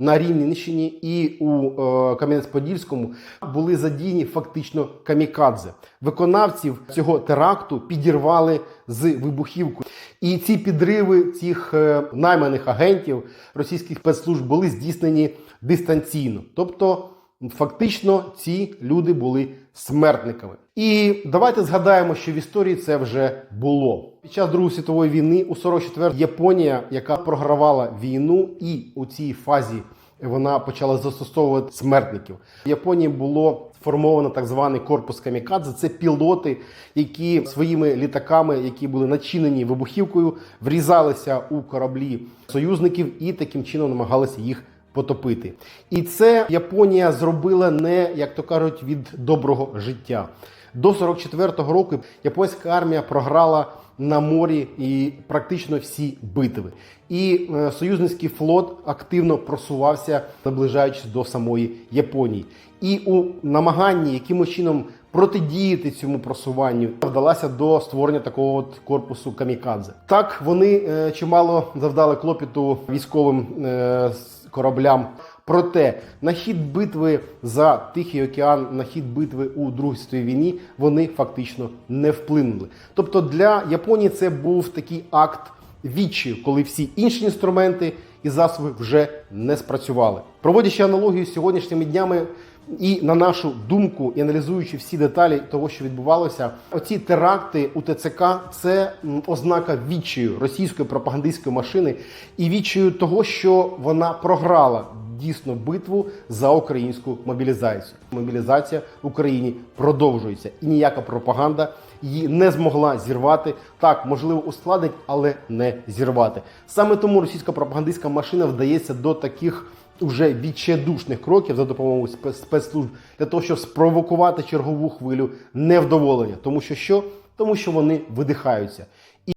на Рівненщині і у е, Кам'янець-Подільському були задіяні фактично камікадзе. Виконавців цього теракту підірвали з вибухівкою. І ці підриви цих е, найманих агентів російських спецслужб були здійснені дистанційно. Тобто, фактично, ці люди були смертниками. І давайте згадаємо, що в історії це вже було. Під час Другої світової війни у 44 Японія, яка програвала війну, і у цій фазі вона почала застосовувати смертників. В Японії було сформовано так званий корпус камікадзе. Це пілоти, які своїми літаками, які були начинені вибухівкою, врізалися у кораблі союзників і таким чином намагалися їх потопити. І це Японія зробила не як то кажуть від доброго життя. До 44-го року японська армія програла на морі і практично всі битви. І е, союзницький флот активно просувався, наближаючись до самої Японії. І у намаганні якимось чином протидіяти цьому просуванню вдалася до створення такого от корпусу камікадзе. Так вони е, чимало завдали клопіту військовим е, кораблям. Проте на хід битви за Тихий океан, на хід битви у Другій світовій війні вони фактично не вплинули. Тобто для Японії це був такий акт відчаю, коли всі інші інструменти і засоби вже не спрацювали. Проводячи аналогію з сьогоднішніми днями. І на нашу думку, і аналізуючи всі деталі того, що відбувалося, оці теракти у ТЦК це ознака відчаю російської пропагандистської машини і відчаю того, що вона програла дійсно битву за українську мобілізацію. Мобілізація в Україні продовжується, і ніяка пропаганда її не змогла зірвати. Так, можливо, ускладнить, але не зірвати. Саме тому російська пропагандистська машина вдається до таких уже відчайдушних кроків за допомогою спе- спецслужб для того, щоб спровокувати чергову хвилю невдоволення. Тому що що? Тому що вони видихаються.